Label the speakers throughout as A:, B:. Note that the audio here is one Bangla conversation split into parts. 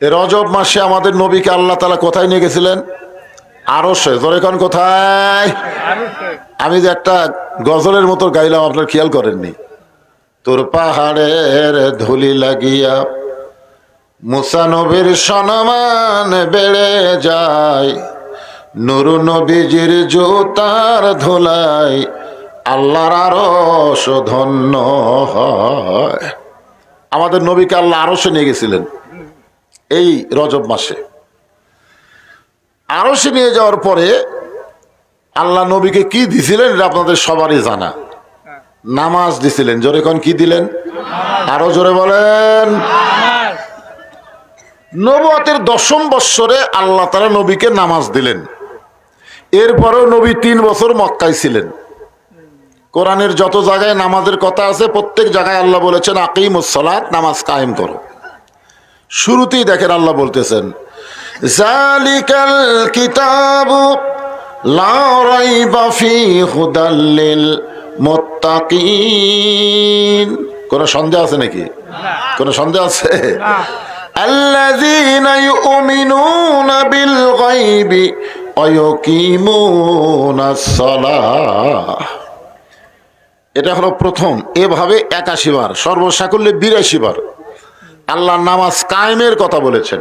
A: এ রজব মাসে আমাদের নবীকে আল্লাহ তালা কোথায় নিয়ে গেছিলেন? আরও সে এখন কোথায়? আমি যে একটা গজলের মতো গাইলাম, আপনার খেয়াল করেননি। তোর পাহাড়ের ধুলি লাগিয়া মুসা নবীর সনমান বেড়ে যায়, নুরু নবীজির জোতার ধুলাই আল্লাহর আরশ ধন্য হয়। আমাদের নবীকে আল্লাহ আরশে নিয়ে গেছিলেন। এই রজব মাসে। আরশে নিয়ে যাওয়ার পরে আল্লাহ নবীকে কি দিছিলেন এটা আপনাদের সবারই জানা। নামাজ দিছিলেন। জোরে কোন কি দিলেন? আরও জোরে বলেন। নবতের দশম বৎসরে আল্লাহ তারা নবীকে নামাজ দিলেন। এরপরেও নবী তিন বছর মক্কায় ছিলেন। কোরআনের যত জায়গায় নামাজের কথা আছে, প্রত্যেক জায়গায় আল্লাহ বলেছেন আকিমুসলাত নামাজ কায়েম করো। শুরুতেই দেখেন আল্লাহ বলতেছেন জালিকাল কিতাবু লা রাইবা ফি হুদাল্লিল মুত্তাকিন কোন সন্দেহ আছে নাকি কোন সন্দেহ আছে الذين يؤمنون بالغيب ويقيمون الصلاة এটা হলো প্রথম এভাবে একাশি বার সর্বসাকল্যে বিরাশি বার আল্লাহ নামাজ কায়েমের কথা বলেছেন।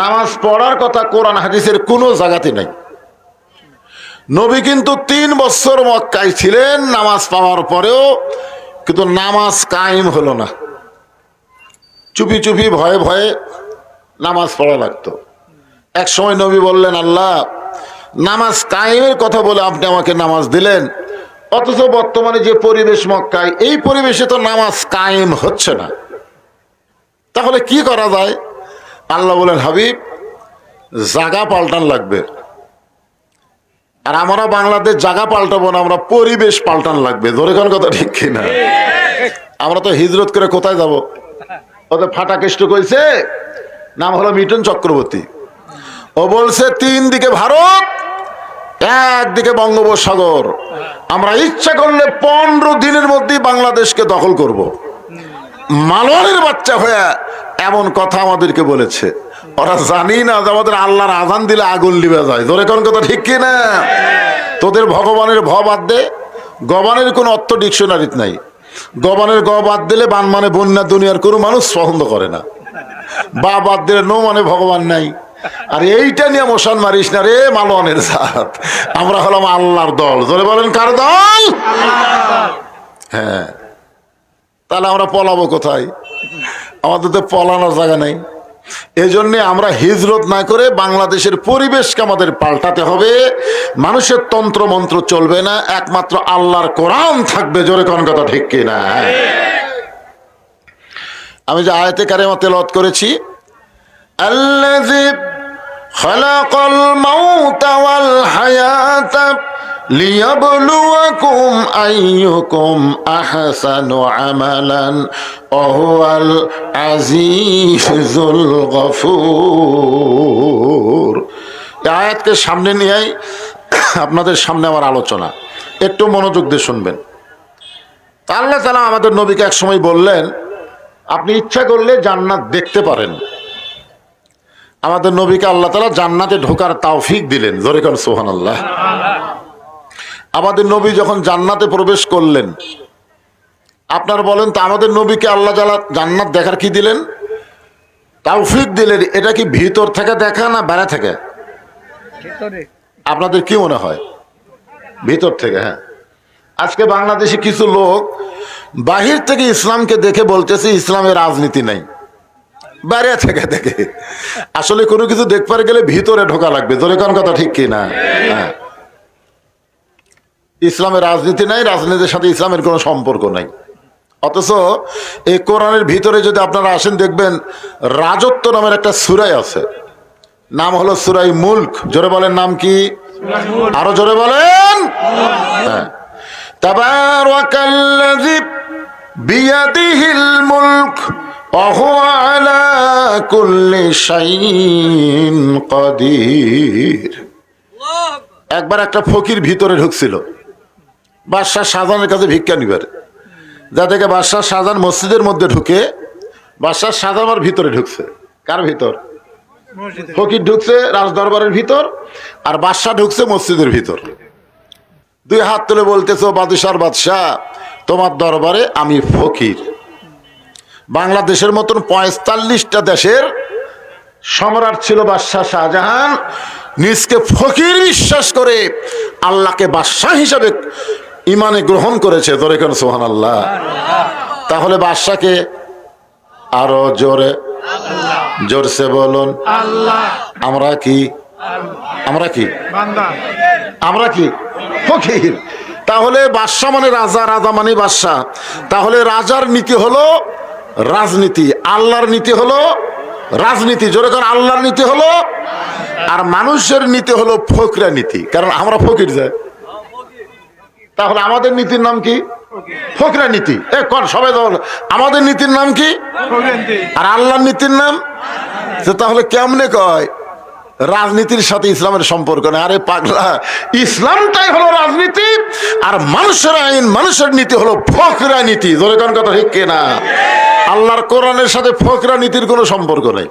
A: নামাজ পড়ার কথা কোরআন হাদিসের কোনো জায়গাতে নাই। নবী কিন্তু তিন বছর মক্কায় ছিলেন, নামাজ পাওয়ার পরেও কিন্তু নামাজ কায়েম হলো না। চুপি চুপি ভয়ে ভয়ে নামাজ পড়া লাগতো। এক সময় নবী বললেন, আল্লাহ, নামাজ কায়েমের কথা বলে আপনি আমাকে নামাজ দিলেন। অথচ বর্তমানে যে পরিবেশ মক্কায়, এই পরিবেশে তো নামাজ কায়েম হচ্ছে না। তাহলে কি করা যায়? আল্লাহ বলেন, হাবিব, জাগা পাল্টান লাগবে। আর আমরা বাংলাদেশ জাগা পাল্টাবো না, আমরা পরিবেশ পাল্টান লাগবে। ধরে কোন কথা ঠিক কিনা? আমরা তো হিজরত করে কোথায় যাব? ওদের ফাটা কেষ্ট কইছে, নাম হলো মিটন চক্রবর্তী। ও বলছে, তিন দিকে ভারত একদিকে বঙ্গোপসাগর। আমরা ইচ্ছা করলে পনেরো দিনের মধ্যেই বাংলাদেশকে দখল করব। মালওয়ানের বাচ্চা হয়ে এমন কথা আমাদেরকে বলেছে। ওরা জানি না যে আমাদের আল্লাহর আজান দিলে আগুন লিবে যায়। ধরে কোন কথা ঠিক কি না? তোদের ভগবানের ভ বাদ দে। গবানের কোনো অর্থ ডিকশনারিত নাই। গবানের গ বাদ দিলে বান মানে বন্যা, দুনিয়ার কোনো মানুষ পছন্দ করে না। বা বাদ দিলে নো মানে ভগবান নাই। আর এইটা নিয়ে মশান মারিস না রে মালওয়ানের জাত। আমরা হলাম আল্লাহর দল। জোরে বলেন কার দল? হ্যাঁ। তাহলে আমরা পলাবো কোথায় আমাদের তো পলানোর জায়গা নেই এই জন্যে আমরা হিজরত না করে বাংলাদেশের পরিবেশকে আমাদের পাল্টাতে হবে মানুষের তন্ত্র মন্ত্র চলবে না একমাত্র আল্লাহর কোরআন থাকবে জোরে কোন কথা ঠিক কিনা আমি যে আয়তে কারেমা তেলত করেছি الذي خلق الموت والحياة লিয়াবলুয়াকুম আইয়ুকুম আহসানু আমালান, অহুয়াল আজিজুল গফুর। আয়াতকে সামনে নিয়েই আপনাদের সামনে আমার আলোচনা। একটু মনোযোগ দিয়ে শুনবেন। আল্লাহ তালা আমাদের নবীকে এক সময় বললেন, আপনি ইচ্ছা করলে জান্নাত দেখতে পারেন। আমাদের নবীকে আল্লাহ তালা জান্নাতে ঢোকার তাওফিক দিলেন। জোরে কর সোহান আল্লাহ আমাদের নবী যখন জান্নাতে প্রবেশ করলেন আপনার বলেন তো আমাদের নবীকে আল্লাহ জালা জান্নাত দেখার কি দিলেন? তাওফিক দিলেন এটা কি ভিতর থেকে দেখা না বেড়া থেকে? আপনাদের কি মনে হয়? ভিতর থেকে হ্যাঁ। আজকে বাংলাদেশে কিছু লোক বাহির থেকে ইসলামকে দেখে বলতেছে ইসলামের রাজনীতি নাই। বাইরে থেকে দেখে। আসলে কোনো কিছু দেখবার গেলে ভিতরে ঢোকা লাগবে। জোরে কোন কথা ঠিক কি না হ্যাঁ। ইসলামের রাজনীতি নাই রাজনীতির সাথে ইসলামের কোনো সম্পর্ক নাই অথচ এই কোরআনের ভিতরে যদি আপনারা আসেন দেখবেন রাজত্ব নামের একটা সুরাই আছে নাম হলো সুরাই মুল্ক জোরে বলেন নাম কি আরো জোরে বলেন হ্যাঁ তাবারাকাল্লাযী বিয়াদিহিল মুলক وهو على كل شيء قدير একবার একটা ফকির ভিতরে ঢুকছিল বাদশাহ শাহজাহানের কাছে ভিক্ষা নিবার যা থেকে বাদশাহ শাহজাহান মসজিদের মধ্যে ঢুকে বাদশাহ শাহজাহান ভিতরে ঢুকছে। কার ভিতর? ফকির ঢুকছে রাজদরবারের ভিতর আর বাদশাহ ঢুকছে মসজিদের ভিতর। দুই হাত তুলে বলতেছো বাদশার বাদশাহ তোমার দরবারে আমি ফকির। বাংলাদেশের মতন পঁয়তাল্লিশটা দেশের সম্রাট ছিল বাদশাহ শাহজাহান। নিজকে ফকির বিশ্বাস করে আল্লাহকে বাদশাহ হিসাবে ইমানে গ্রহণ করেছে তোরে কেন সোহান আল্লাহ তাহলে বাদশাকে আরও জোরে জোরসে বলুন
B: আল্লাহ।
A: আমরা কি? আমরা কি? আমরা কি? ফকির। তাহলে বাদশাহ মানে রাজা রাজা মানে বাদশাহ তাহলে রাজার নীতি হলো রাজনীতি আল্লাহর নীতি হলো রাজনীতি। জোরে কারণ আল্লাহর নীতি হলো আর মানুষের নীতি হলো ফকরা নীতি। কারণ আমরা ফকির যাই তাহলে আমাদের নীতির নাম কি? ফকরা নীতি। এ কর সবাই আমাদের নীতির নাম কি? আর আল্লাহর নীতির নাম? যে তাহলে কেমনে কয়? রাজনীতির সাথে ইসলামের সম্পর্ক নেই। আরে পাগলা ইসলামটাই হলো রাজনীতি আর মানুষের আইন মানুষের নীতি হলো ফকরা নীতি। ধরে কোন কথা ঠিক না আল্লাহর কোরআনের সাথে ফকরা নীতির কোনো সম্পর্ক নেই।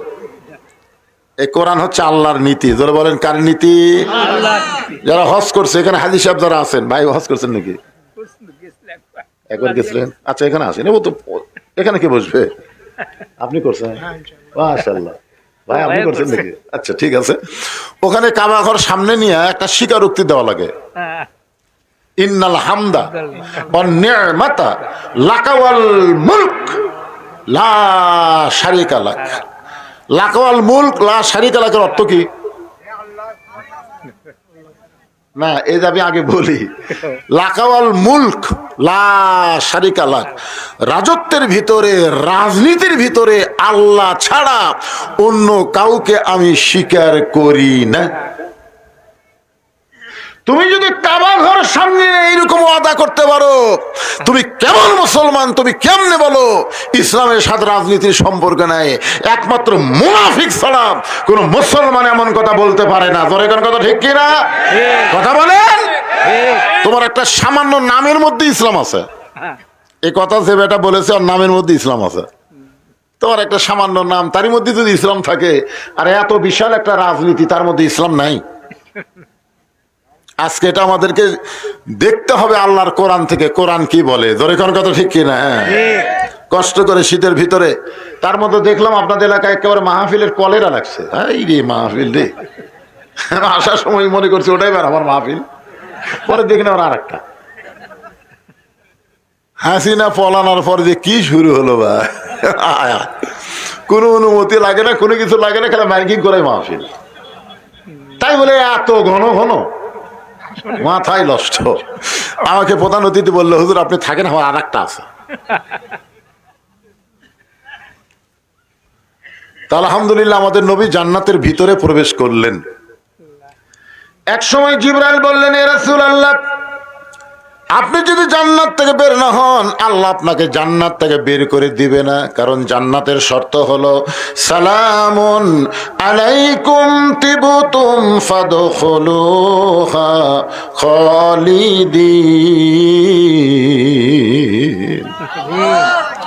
A: এই কোরআন হচ্ছে আল্লাহর নীতি। ধরে বলেন কার নীতি? যারা হজ করছে এখানে হাজি সাহেব যারা আছেন ভাই হজ করছেন নাকি? একবার গেছিলেন? আচ্ছা এখানে আসেন। ও তো এখানে কে বসবে? আপনি করছেন? মাশাল্লাহ ভাই আপনি করছেন নাকি? আচ্ছা ঠিক আছে। ওখানে কাবা ঘর সামনে নিয়ে একটা স্বীকারোক্তি দেওয়া লাগে। ইন্নাল হামদা ওয়ান নি'মাতা লাকাওয়াল মুলক। লা শারিকা লাক। লাকাওয়াল মুলক, লা শারিকা লাকের অর্থ কি? না, এই আমি আগে বলি, লাকাওয়াল মুলক, লা শারিকা লাক। রাজত্বের ভিতরে, রাজনীতির ভিতরে আল্লাহ ছাড়া অন্য কাউকে আমি স্বীকার করি না। তুমি যদি কাবা ঘর সামনে এইরকম আদা করতে পারো, তুমি কেমন মুসলমান, তুমি কেমনে বলো? ইসলামের সাথে রাজনীতির সম্পর্ক নাই। একমাত্র মুনাফিক ছাড়া কোন মুসলমান এমন কথা বলতে পারে না। তোর এখন কথা ঠিক কিনা? কথা বলেন? তোমার একটা সামান্য নামের মধ্যে ইসলাম আছে। এই কথা যে বেটা বলেছে, আর নামের মধ্যে ইসলাম আছে। তোমার একটা সামান্য নাম, তারই মধ্যে যদি ইসলাম থাকে, আর এত বিশাল একটা রাজনীতি, তার মধ্যে ইসলাম নাই। আজকে এটা আমাদেরকে দেখতে হবে আল্লাহর কোরআন থেকে, কোরআন কি বলে। ধরে কোন কথা ঠিক কিনা? হ্যাঁ। কষ্ট করে শীতের ভিতরে, তার মধ্যে দেখলাম আপনাদের এলাকায় একেবারে মাহফিলের কলেরা লাগছে। এই রে মাহফিল রে। আসার সময় মনে করছি ওটাই বার আমার মাহফিল। পরে দেখলাম আর একটা হাসিনা পলানোর পর যে কি শুরু হলো বা। কোনো অনুমতি লাগে না, কোনো কিছু লাগে না, খেলা মাইকিং করে মাহফিল। তাই বলে এত ঘন ঘন মাথায় নষ্ট। আমাকে প্রধান অতিথি বলল, হুজুর, আপনি থাকেন, আমার আর একটা আছে। তা আলহামদুলিল্লাহ, আমাদের নবী জান্নাতের ভিতরে প্রবেশ করলেন। এক সময় জিবরাইল বললেন, এ রাসূলুল্লাহ আল্লাহ আপনি যদি জান্নাত থেকে বের না হন আল্লাহ আপনাকে জান্নাত থেকে বের করে দিবে না। কারণ জান্নাতের শর্ত হলো সালামুন আলাইকুম তিবতুম ফাদখুলুহা খালিদিন।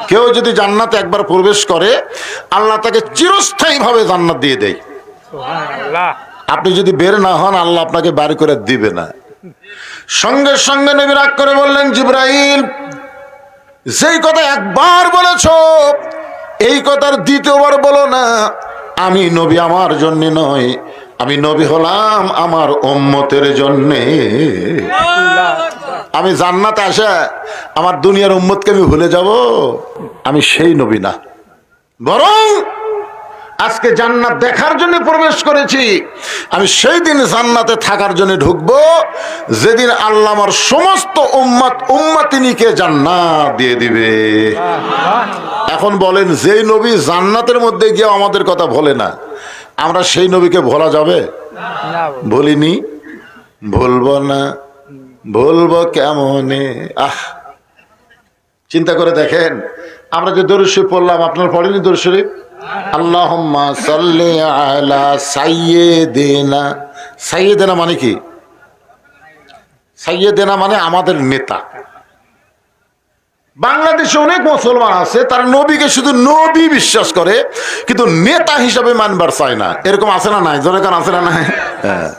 A: কেউ যদি জান্নাতে একবার প্রবেশ করে আল্লাহ তাকে চিরস্থায়ীভাবে জান্নাত দিয়ে দেয়।
B: সুবহানাল্লাহ।
A: আপনি যদি বের না হন আল্লাহ আপনাকে বাড়ি করে দিবে না। সঙ্গে সঙ্গে নবী রাগ করে বললেন, জিব্রাইল, যেই কথা একবার বলেছ, এই কথার দ্বিতীয়বার বলো না। আমি নবী আমার জন্য নয় আমি নবী হলাম আমার উম্মতের জন্যে। আমি জান্নাতে আসা, আমার দুনিয়ার উম্মতকে আমি ভুলে যাব, আমি সেই নবী না। বরং আজকে জান্নাত দেখার জন্য প্রবেশ করেছি। আমি সেই দিন জান্নাতে থাকার জন্য ঢুকবো যেদিন আল্লাহ আমার সমস্ত উম্মাত উম্মাতিনীকে জান্নাত দিয়ে দিবে। এখন বলেন যেই নবী জান্নাতের মধ্যে গিয়ে আমাদের কথা ভোলে না আমরা সেই নবীকে ভোলা যাবে? বলিনি? ভুলবো না। ভুলবো কেমনে? আহ! চিন্তা করে দেখেন আমরা যে দরুদ শরীফ পড়লাম আপনার পড়েনি দরুদ শরীফ? মানে কি? সাইয়্যিদিনা মানে আমাদের নেতা। বাংলাদেশে অনেক মুসলমান আছে, তারা নবীকে শুধু নবী বিশ্বাস করে, কিন্তু নেতা হিসাবে মানবার চায় না। এরকম আছে না নাই? জনগণ আছে না নাই? হ্যাঁ।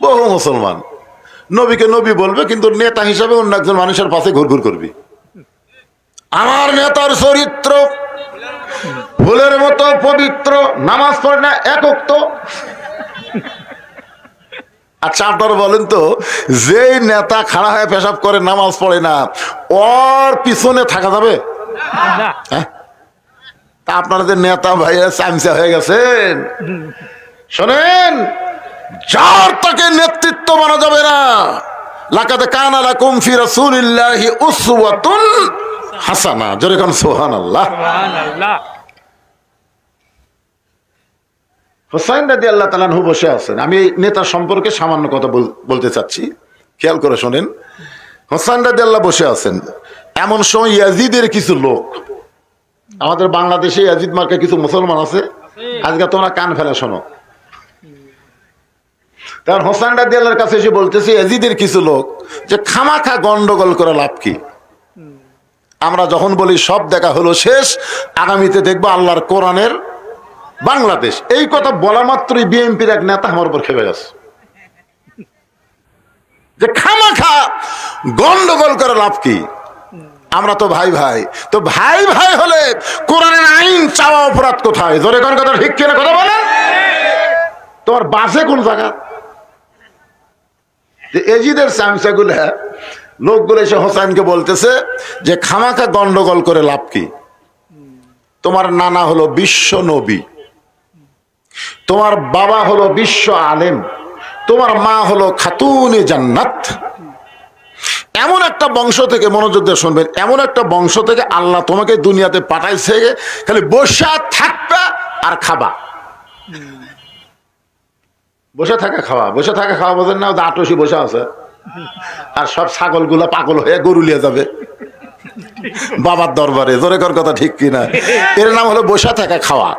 A: বহু মুসলমান। নবীকে নবী বলবে, কিন্তু নেতা হিসাবে অন্য একজন মানুষের পাশে ঘুরঘুর করবি। আমার নেতার চরিত্র ফুলের মতো পবিত্র নামাজ পড়ে না একক তো আচ্ছা আপনারা বলেন তো যেই নেতা খাড়া হয়ে পেশাব করে নামাজ পড়ে না ওর পিছনে থাকা যাবে? হ্যাঁ? তা আপনারা যে নেতা ভাইয়া চামচা হয়ে গেছেন। শোনেন যার তাকে নেতৃত্ব মানা যাবে না লাকাতে কানা লাকুম ফি রাসূলিল্লাহি উসওয়াতুন হাসানা। জোরে কোন সুবহানাল্লাহ।
B: সুবহানাল্লাহ।
A: হোসাইন রাদি আল্লাহ তালানহু বসে আছেন। আমি এই নেতা সম্পর্কে সামান্য কথা বলতে চাচ্ছি। খেয়াল করে শোনেন। হোসাইন রাদি আল্লাহ বসে আছেন। এমন সময় ইয়াজিদের কিছু লোক, আমাদের বাংলাদেশে ইয়াজিদ মার্কে কিছু মুসলমান আছে, আজকে তোমরা কান ফেলে শোনো। তার হোসাইন রাদি আল্লাহর কাছে এসে বলতেছে, ইয়াজিদের কিছু লোক, যে খামাখা গন্ডগোল করে লাভ কি? আমরা যখন বলি সব দেখা হলো শেষ, আগামীতে দেখব আল্লাহর কোরআনের বাংলাদেশ, এই কথা বলা মাত্রই বিএনপির এক নেতা আমার উপর খেপে গেছে। যে খামাখা গন্ডগোল করে লাভ কি? আমরা তো ভাই ভাই। তো ভাই ভাই হলে কোরআনের আইন চাওয়া অপরাধ কোথায়? জোরে কোন কথা ঠিক কিনা কথা বলে তোমার বাসে কোন জায়গা? যে এজিদের চামচাগুলো লোকগুলো এসে হোসাইনকে বলতেছে যে খামাখা গন্ডগোল করে লাভ কি? তোমার নানা হলো বিশ্ব নবী। তোমার বাবা হলো বিশ্ব আলেম, তোমার মা হলো খাতুনে জান্নাত। এমন একটা বংশ থেকে মনোযোগ দিয়ে শুনবেন, এমন একটা বংশ থেকে আল্লাহ তোমাকে দুনিয়াতে পাঠাইছে খালি বসে থাকবা আর খাবা। বসে থাকা খাওয়া, বসে থাকা খাওয়া বোঝেন না আটসি বসে আছে। আর সব ছাগলগুলো পাগল হয়ে গরুলিয়ে যাবে। বাবার দরবারে, জোরে কর কথা ঠিক কিনা। এর নাম হলো বসা থাকা খাওয়া।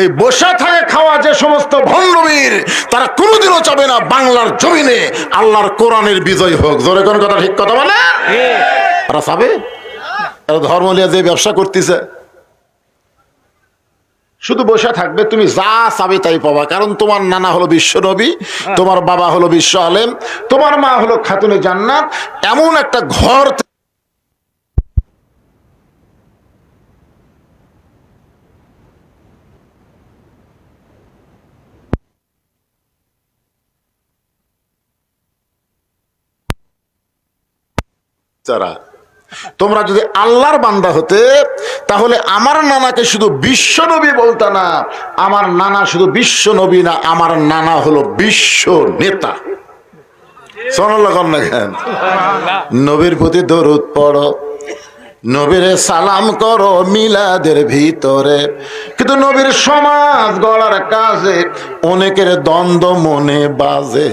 A: এই বসা থাকা খাওয়া যে সমস্ত ভণ্ডবীর, তারা কোনোদিনও চাবে না বাংলার জমিনে আল্লাহর কোরআনের বিজয় হোক। জোরে কোন কথা ঠিক কথা বলে? তারা চাবে? ধর্ম নিয়ে যে ব্যবসা করতেছে। শুধু বসে থাকবে, তুমি যা চাবে তাই পাবা। কারণ তোমার নানা হলো বিশ্ব নবী, তোমার বাবা হলো বিশ্ব আলেম, তোমার মা হলো খাতুনে জান্নাত। এমন একটা ঘর যারা তোমরা যদি আল্লাহর বান্দা হতে, তাহলে আমার নানাকে শুধু বিশ্ব নবী বলতা না, আমার নানা শুধু বিশ্ব নবী না, আমার নানা হলো বিশ্ব নেতা? নবীর প্রতি দরুদ পড়ো, নবীরে সালাম করো মিলাদের ভিতরে। কিন্তু নবীর সমাজ গড়ার কাজে অনেকের দ্বন্দ্ব মনে বাজে।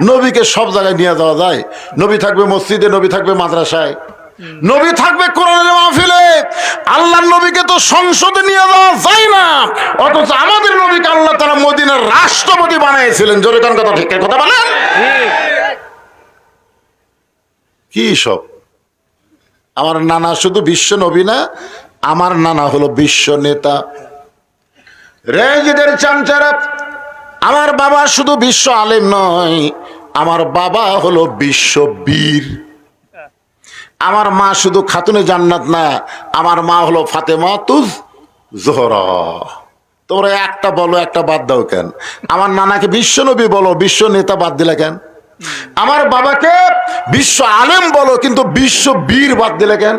A: নবীকে সব জায়গায় নিয়ে যাওয়া যায়। নবী থাকবে মসজিদে, নবী থাকবে মাদ্রাসায়। নবী থাকবে কোরআনের মাহফিলে। আল্লাহর নবীকে তো সংসদে নিয়ে যাওয়া যায় না। অথচ আমাদের নবীকে আল্লাহ তারা মদিনার রাষ্ট্রপতি বানিয়েছিলেন। জোরে কোন কথা, ঠিক কথা বলেন? কি সব? আমার নানা শুধু বিশ্ব নবী না, আমার নানা হলো বিশ্ব নেতা। রেজিদের চামচারা, আমার বাবা শুধু বিশ্ব আলেম নয়। আমার বাবা হলো বিশ্ব বীর। আমার মা শুধু খাতুনে জান্নাত না, আমার মা হলো ফাতেমা তুজ জোহরা। তোমরা একটা বলো, একটা বাদ দাও কেন? আমার নানাকে বিশ্ব নবী বলো, বিশ্ব নেতা বাদ দিলে কেন? আমার বাবাকে বিশ্ব আলেম বলো, কিন্তু বিশ্ব বীর বাদ দিলে কেন?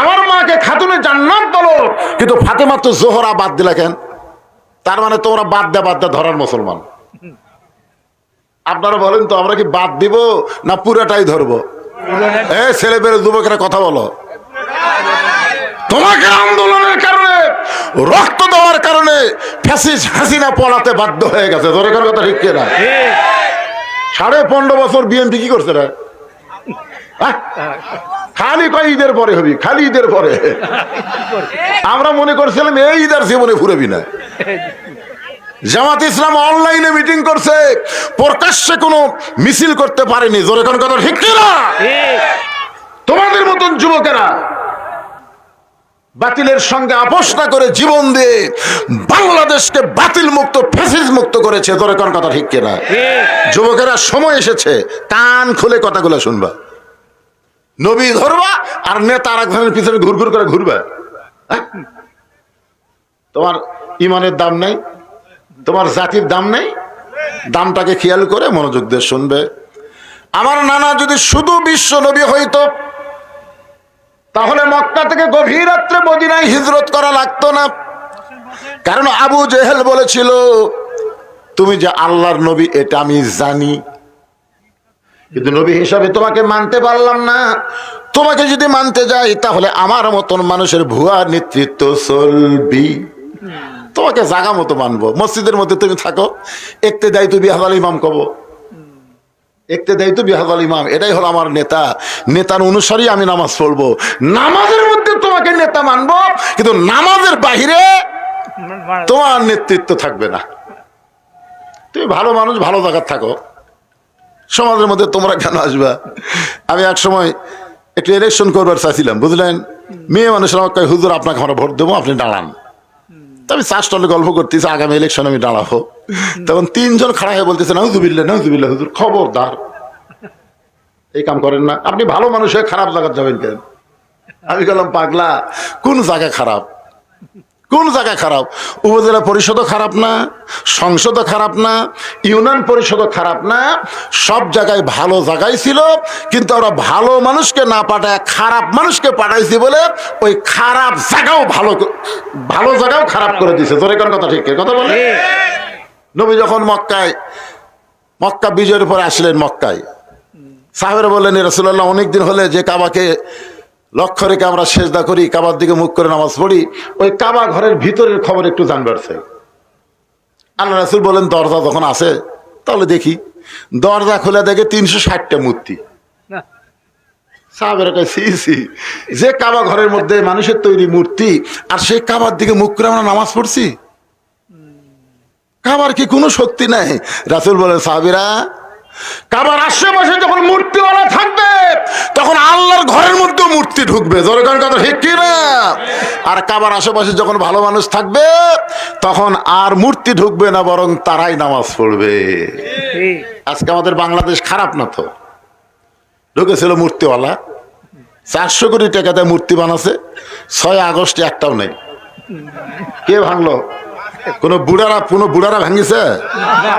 A: আমার মাকে খাতুনে জান্নাত বলো, কিন্তু ফাতেমা তো জোহরা বাদ দিলে কেন? তার মানে তোমরা বাদ দে বাদ দে, ধরার মুসলমান। আপনারা বলেন তো, আমরা কি বাদ দিব না পুরাটাই ধরবো? এ ছেলে পেলে যুবকেরা কথা বলো। তোমাকে আন্দোলনের কারণে, রক্ত দেওয়ার কারণে ফ্যাসিস হাসিনা পলাতে বাধ্য হয়ে গেছে। ধরে কথা ঠিক না সাড়ে পনেরো বছর বিএনপি কি করছে রে? খালি কয় ঈদের পরে হবি? খালি ঈদের পরে। আমরা মনে করছিলাম এই ঈদের জীবনে ফুরবি না। জামাত ইসলাম অনলাইনে মিটিং করছে। প্রকাশ্যে কোনো মিছিল করতে পারেনি। জোরে কোন কথা ঠিক না তোমাদের মতন যুবকেরা বাতিলের সঙ্গে আপোষ না করে জীবন দিয়ে বাংলাদেশকে বাতিল মুক্ত ফেসিস মুক্ত করেছে। তোর কোন কথা ঠিক কিনা? যুবকেরা, সময় এসেছে। কান খুলে কথাগুলো শুনবা। নবী ধরবা আর নেতা আর একজনের পিছনে ঘুরঘুর করে ঘুরবা। হ্যাঁ? তোমার ইমানের দাম নেই? তোমার জাতির দাম নেই? দামটাকে খেয়াল করে মনোযোগ দিয়ে শুনবে। আমার নানা যদি শুধু বিশ্ব নবী হইতো, তাহলে মক্কা থেকে গভীর রাত্রে মদিনায় হিজরত করা লাগতো না। কারণ আবু জেহেল বলেছিল, তুমি যে আল্লাহর নবী, এটা আমি জানি। কিন্তু নবী হিসাবে তোমাকে মানতে পারলাম না। তোমাকে যদি মানতে যাই, তাহলে আমার মতন মানুষের ভুয়া নেতৃত্ব চলবি। তোমাকে জাগা মতো মানবো, মসজিদের মধ্যে তুমি থাকো। একতে দায়ী তুমি হাজাল ইমাম কব। একতে দায়ী তো বিহাদাল ইমাম, এটাই হলো আমার নেতা। নেতার অনুসারী আমি নামাজ পড়ব। নামাজের মধ্যে তোমাকে নেতা মানবো, কিন্তু নামাজের বাহিরে তোমার নেতৃত্ব থাকবে না। তুমি ভালো মানুষ, ভালো জায়গায় থাকো। সমাজের মধ্যে তোমরা কেন আসবা? আমি এক সময় একটু ইলেকশন করবার চাইছিলাম, বুঝলেন? মেয়ে মানুষের আমাকে হুজুর, আপনাকে আমরা ভোট দেবো, আপনি দাঁড়ান। তো আমি চাষটলে গল্প করতেছি, আগামী ইলেকশন আমি দাঁড়াবো। তখন তিনজন খাড়া হয়ে বলতেছে নাউজুবিল্লা নাউজুবিল্লা হুজুর, খবরদার। এই কাম করেন না। আপনি ভালো মানুষ হয়ে খারাপ জায়গা যাবেন কেন? আমি গেলাম পাগলা, কোন জায়গা খারাপ? কোন জায়গা খারাপ? উপজেলা পরিষদও খারাপ না সংসদও খারাপ না ইউনিয়ন পরিষদও খারাপ না সব জায়গায় ভালো জায়গায় ছিল কিন্তু আমরা ভালো মানুষকে না পাঠায় খারাপ মানুষকে পাঠাইছি বলে ওই খারাপ জায়গাও ভালো ভালো জায়গাও খারাপ করে দিছে। তোর কোন কথা ঠিক? কথা বলে? নবী যখন মক্কায় মক্কা বিজয়ের পরে আসলেন মক্কায়। সাহেবের বললেন রসুল্লাহ অনেকদিন হলে যে কাবাকে লক্ষ্য রেখে আমরা সেজদা করি কাবার দিকে মুখ করে নামাজ পড়ি ওই কাবা ঘরের ভিতরের খবর একটু জানবার চাই। আল্লাহ রাসুল বলেন দরজা যখন আছে তাহলে দেখি। দরজা খুলে দেখে তিনশো ষাটটা মূর্তি। যে কাবা ঘরের মধ্যে মানুষের তৈরি মূর্তি আর সেই কাবার দিকে মুখ করে আমরা নামাজ পড়ছি? কাবার কি কোনো শক্তি নাই? রাসুল বলেন সাহাবিরা কাবার আশেপাশে যখন মূর্তিওয়ালা থাকবে, তখন আল্লাহর ঘরের মধ্যেও মূর্তি ঢুকবে। আর কাবার আশেপাশে যখন ভালো মানুষ থাকবে, তখন আর মূর্তি ঢুকবে না, বরং তারাই নামাজ পড়বে। আজকে আমাদের বাংলাদেশ খারাপ না তো? ঢুকেছিল মূর্তিওয়ালা। চারশো কোটি টাকাতে মূর্তি বানাছে, ছয় আগস্টে একটাও নেই। কে ভাঙলো? কোন বুড়ারা, কোনো বুড়ারা ভাঙিছে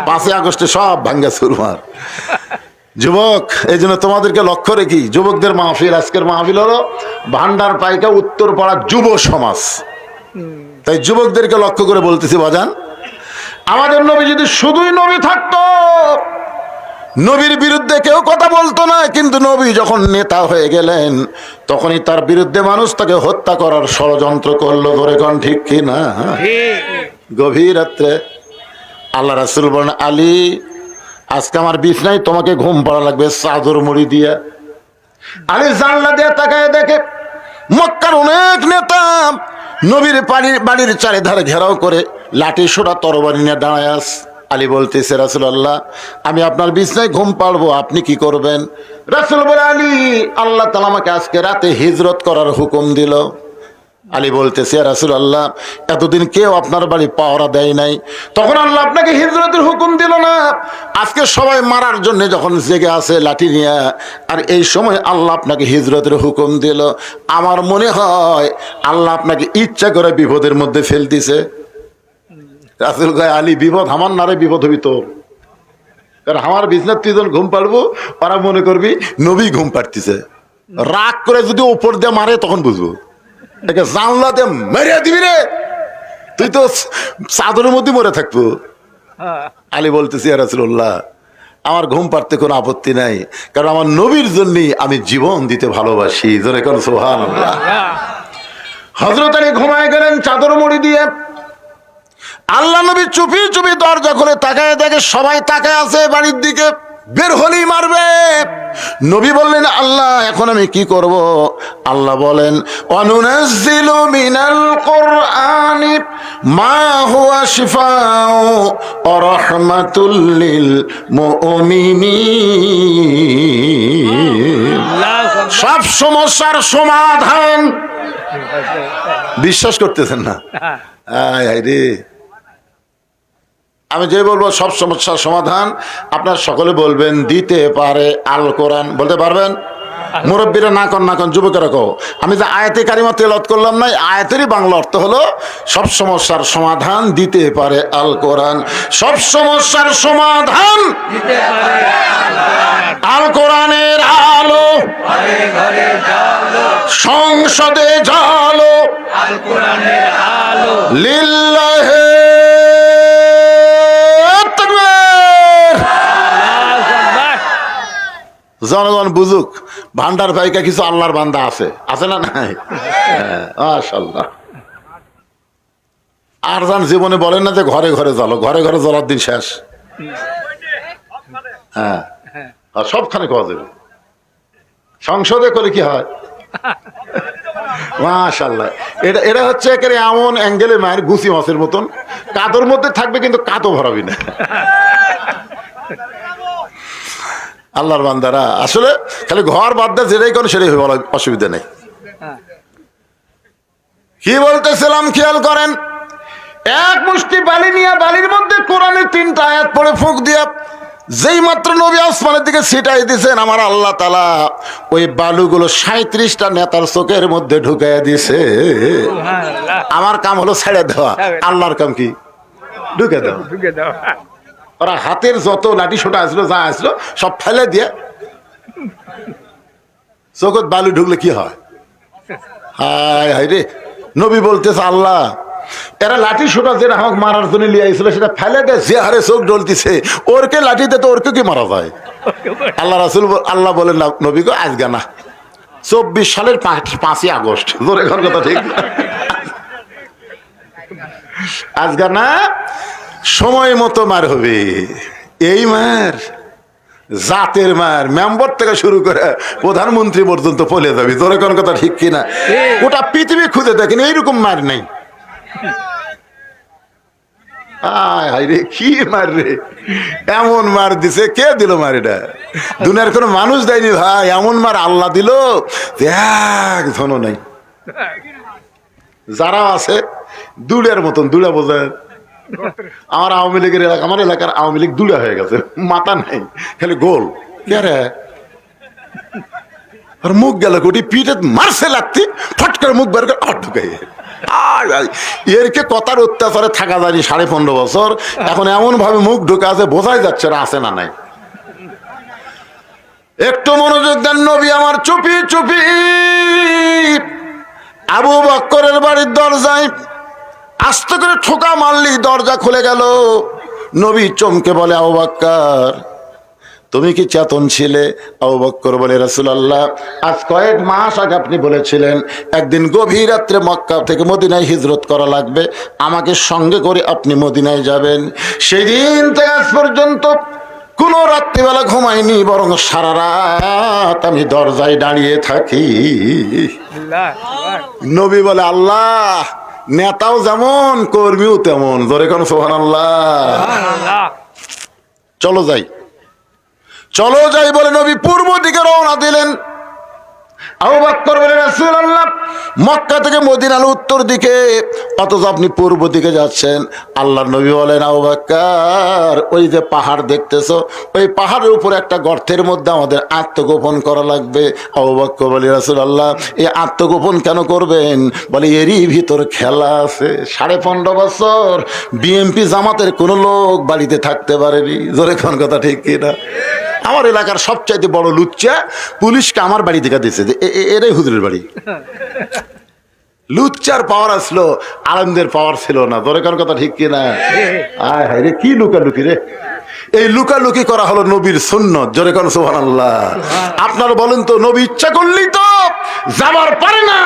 A: পাঁচই আগস্টে সব ভাঙ্গে সুরমার যুবক, এই জন্য তোমাদেরকে লক্ষ্য রেখি, যুবকদের মাহফিল, আজকের মাহফিল হলো ভান্ডার পাইকা উত্তর পাড়া যুব সমাজ। তাই যুবকদেরকে লক্ষ্য করে বলতেছি, বাজান, আমাদের নবী যদি শুধুই নবী থাকতো, নবীর বিরুদ্ধে কেউ কথা বলতো না, কিন্তু নবী যখন নেতা হয়ে গেলেন, তখনই তার বিরুদ্ধে মানুষ তাকে হত্যা করার ষড়যন্ত্র করল। ধরে কোন, ঠিক কি না? গভীর রাত্রে আল্লাহ রাসুল বলেন, আলী, আজকে আমার বিছনায় তোমাকে ঘুম পড়া লাগবে, চাদর মুড়ি দিয়ে। আলী জানলা দিয়ে তাকায় দেখে, মক্কার অনেক নেতা নবীর বাড়ির বাড়ির চারিধারে ঘেরাও করে লাঠি সোড়া তরবারি নিয়ে দাঁড়ায় আস আলী বলতেছে রাসুল আল্লাহ আমি আপনার বিছনায় ঘুম পাড়বো, আপনি কি করবেন? রাসুল বলে, আলী, আল্লাহ তালা আমাকে আজকে রাতে হিজরত করার হুকুম দিল। আলী বলতেছে রাসুল আল্লাহ এতদিন কেউ আপনার বাড়ি পাওয়ারা দেয় নাই। তখন আল্লাহ আপনাকে হিজরতের হুকুম দিল না। আজকে সবাই মারার জন্য যখন জেগে আছে লাঠি নিয়ে, আর এই সময় আল্লাহ আপনাকে হিজরতের হুকুম দিল। আমার মনে হয় আল্লাহ আপনাকে ইচ্ছা করে বিপদের মধ্যে ফেলতিছে রাসুল গায়ে আলী, বিপদ আমার নারে বিপদ হবি তোর। কারণ আমার বিজনেস তুই যখন ঘুম পারব ওরা মনে করবি নবী ঘুম পাড়তিছে। রাগ করে যদি উপর দিয়ে মারে, তখন বুঝব। একে জানলা দিয়ে মেরে দিবি রে। তুই তো চাদরের মধ্যে মরে থাকব। আলী বলতেছি রাসুল্লাহ আমার ঘুম পারতে কোনো আপত্তি নাই কারণ আমার নবীর জন্যই আমি জীবন দিতে ভালোবাসি। জোরে কোন সোহান হজরত আলী ঘুমায় গেলেন চাদর মুড়ি দিয়ে। আল্লাহ নবী চুপি চুপি দরজা খুলে তাকায় দেখে সবাই তাকায় আছে বাড়ির দিকে। বের হলেই মারবে। নবী বললেন আল্লাহ এখন আমি কি করব? আল্লাহ বলেন অনুনাজ্জিলু মিনাল কোরআনি মা হুয়া শিফাউ ও রহমাতুল্লিল মুমিনিন। সব সমস্যার সমাধান। বিশ্বাস করতেছেন না?
B: হ্যাঁ।
A: আয় আয় রে। আমি যে বলব সব সমস্যার সমাধান আপনার সকলে বলবেন দিতে পারে আল কোরআন। বলতে পারবেন? মুরব্বীরা না কন না কন যুবকেরা কো আমি যে আয়াতে কারিমা তেলত করলাম না আয়াতেরই বাংলা অর্থ হলো সব সমস্যার সমাধান দিতে পারে আল কোরআন। সব সমস্যার সমাধান আল কোরআনের আলো সংসদে জালো
B: আল কোরআনের আলো।
A: লিল্লাহে জনগণ বুঝুক ভান্ডার ভাইকা কিছু আল্লাহর বান্দা আছে। আছে না নাই? হ্যাঁ, মাশাআল্লাহ। আর যান জীবনে বলেন না যে ঘরে ঘরে জ্বলো ঘরে ঘরে জ্বলার দিন শেষ। হ্যাঁ সবখানে খাওয়া যাবে। সংসদে করে কি হয়? মাশাল্লাহ এটা এটা হচ্ছে একেবারে এমন অ্যাঙ্গেলে মায়ের গুছি মাছের মতন। কাদর মধ্যে থাকবে কিন্তু কাতো ভরাবি না। আল্লাহর বান্দারা। আসলে খালি ঘর বাদ দেয় যেটাই করে সেটাই বলা- অসুবিধা নেই।
B: হ্যাঁ।
A: কি বলতেছিলাম খেয়াল করেন এক মুষ্টি বালি নিয়ে বালির মধ্যে কোরআনের তিনটা আয়াত পড়ে ফুঁক দিয়া যেই মাত্র নবী আসমানের দিকে ছিটাই দিয়েছেন আমার আল্লাহ তালা ওই বালুগুলো সাঁত্রিশটা নেতার চোখের মধ্যে ঢুকাইয়া দিছে আমার কাম হলো ছেড়ে দেওয়া। আল্লাহর কাম কি? ঢুকে দেওয়া
B: ঢুকে দাও।
A: ওরা হাতের যত লাঠি সোটা আসলো, যা আসলো, সব ফেলে দিয়ে চোখত বালু ঢুকলে কি হয়? হায় হায় রে, নবী বলতেছে আল্লাহ, এরা লাঠি সোটা যেটা আমাকে মারার জন্য লিয়ে আইছিল, সেটা ফেলে দে, যে হারে চোখ জ্বলতিছে ওরকে লাঠিতে তো ওরকে কি মারা যায়? আল্লাহ রাসুল আল্লাহ বলেন, না, নবী গো আজকে না। চব্বিশ সালের পাঁচ- পাঁচই আগস্ট তোর এখন কথা ঠিক? আজকে না? সময় মতো মার হবে। এই মার জাতের মার। মেম্বার থেকে শুরু করে প্রধানমন্ত্রী পর্যন্ত পলে যাবি। তোর কোন কথা ঠিক কিনা? ওটা পৃথিবী খুঁজে দেখেন এইরকম মার নেই। আয় রে কি মার রে? এমন মার দিছে কে দিল মার এটা? দুনিয়ার কোনো মানুষ দেয়নি ভাই এমন মার আল্লাহ দিল এক ধনও নাই। যারা আছে দুড়ের মতন দুড়া বোঝায় আমার আওয়ামী লীগের এলাকা আমার এলাকার আওয়ামী লীগ দুড়া হয়ে গেছে। মাথা নাই, খালি গোল। কে আর মুখ গেল কোটি, পিঠে মারছে লাগতি ফট করে মুখ বের করে আট ঢুকাই। এরকে কথার অত্যাচারে থাকা যায়নি সাড়ে পনেরো বছর। এখন এমন ভাবে মুখ ঢুকে আছে, বোঝাই যাচ্ছে না, আছে না নাই। একটু মনোযোগ দেন নবী আমার, চুপি চুপি। আবু বক্করের বাড়ির দরজায় আস্তে করে ঠোকা মারলি দরজা খুলে গেল। নবী চমকে বলে আবু বাক্কার তুমি কি চেতন ছিলে? আবু বক্কর বলে রাসূলুল্লাহ আজ কয়েক মাস আগে আপনি বলেছিলেন একদিন গভীর রাত্রে মক্কা থেকে মদিনায় হিজরত করা লাগবে। আমাকে সঙ্গে করে আপনি মদিনায় যাবেন। সেই দিন থেকে আজ পর্যন্ত কোনো রাত্রিবেলা ঘুমাইনি বরং সারা রাত আমি দরজায় দাঁড়িয়ে থাকি। নবী বলে আল্লাহ নেতাও যেমন কর্মীও তেমন। ধরে কোন সোহান আল্লাহ চলো যাই। চলো যাই বলে নবী পূর্ব দিকে রওনা দিলেন। বলে রাসূলুল্লাহ, মক্কা থেকে উত্তর দিকে আপনি পূর্ব দিকে যাচ্ছেন। আল্লাহর নবী বলেন ওই যে পাহাড় দেখতেছো, ওই পাহাড়ের উপর একটা গর্তের মধ্যে আমাদের আত্মগোপন করা লাগবে। আবু বলে, রাসূলুল্লাহ, এই আত্মগোপন কেন করবেন? বলে, এরই ভিতর খেলা আছে। সাড়ে পনেরো বছর, বিএমপি জামাতের কোনো লোক বাড়িতে থাকতে পারেনি। জোরে কোন কথা ঠিক কিনা? আমার এলাকার সবচাইতে বড় লুচ্চা পুলিশকে আমার বাড়ি দেখা দিয়েছে। যে এ- এ- এরাই হুজুরের বাড়ি। লুচ্চার পাওয়ার আসলো আনন্দের পাওয়ার ছিল না। দরকার কথা ঠিক কিনা? আয় হায় রে, কি লুকালুকি রে? এই লুকালুকি করা হলো নবীর সুন্নত। জোরে কোন সোহান আল্লাহ আপনারা বলেন তো, নবী ইচ্ছা করলেই তো যাবার পারে না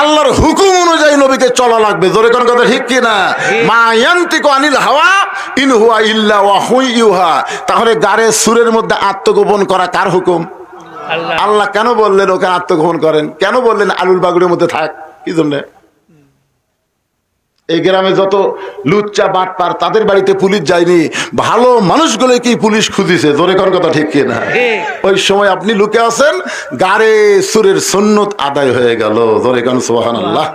A: আল্লাহর হুকুম অনুযায়ী নবীকে চলা লাগবে। জোরে কোন কথা ঠিক কিনা? মা ইয়ান্তিকু আনিল হাওয়া ইন হুয়া ইল্লা ওয়া হুই ইউহা। তাহলে গাড়ে সুরের মধ্যে আত্মগোপন করা কার হুকুম?
B: আল্লাহ।
A: আল্লাহ কেন বললেন ওখানে আত্মগোপন করেন? কেন বললেন আলুল বাগুড়ের মধ্যে থাক? কি জন্য? এই গ্রামে যত লুচ্চা বাটপার তাদের বাড়িতে পুলিশ যায়নি। ভালো মানুষগুলো কি পুলিশ খুঁজিছে? জোরে কর কথা ঠিক কিনা। ওই সময় আপনি লুকে আছেন গারে সুরের সন্ন্যত আদায় হয়ে গেল। জোরে কন সোহান
B: আল্লাহ